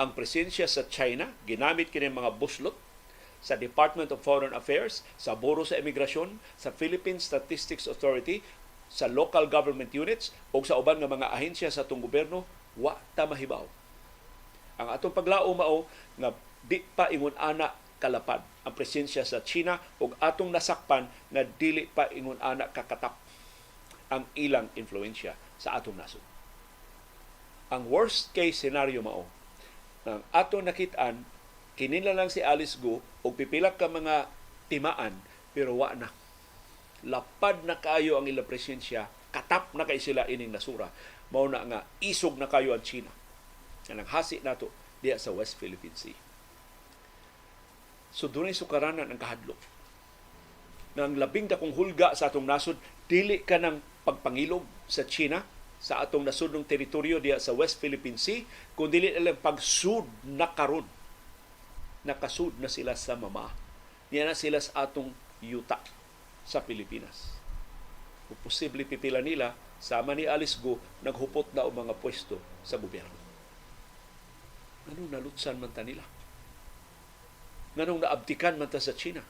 ang presensya sa China, ginamit kini mga buslot sa Department of Foreign Affairs, sa Bureau sa Imigrasyon, sa Philippine Statistics Authority, sa local government units o sa uban nga mga ahensya sa atong gobyerno, wa ta mahibaw. Ang atong paglao mao nga di pa ingon ana kalapad ang presensya sa China ug atong nasakpan nga dili pa ingon ana kakatap ang ilang influensya sa atong nasod. Ang worst case scenario mao nga ang atong nakit-an kini na lang si Alice Go ug pipila ka mga timaan pero wa na lapad na kayo ang ilang presensya, katap na kay sila ining nasura. Mao na nga isog na kayo ang China. Ang hasi nato diya sa West Philippine Sea. So dunay sukaranan ang kahadlok. Nang labing dakong hulga sa atong nasod, dili ka ng pagpangilog sa China sa atong nasudnong teritoryo diya sa West Philippine Sea, kundi dili lang pagsud na karon. Nakasud na sila sa mama. Niya na sila sa atong yuta sa Pilipinas. Kung posible pipila nila, sama ni Alice Go, naghupot na og mga pwesto sa gobyerno. Anong nalutsan man ta nila? Nganong naabdikan man ta sa China?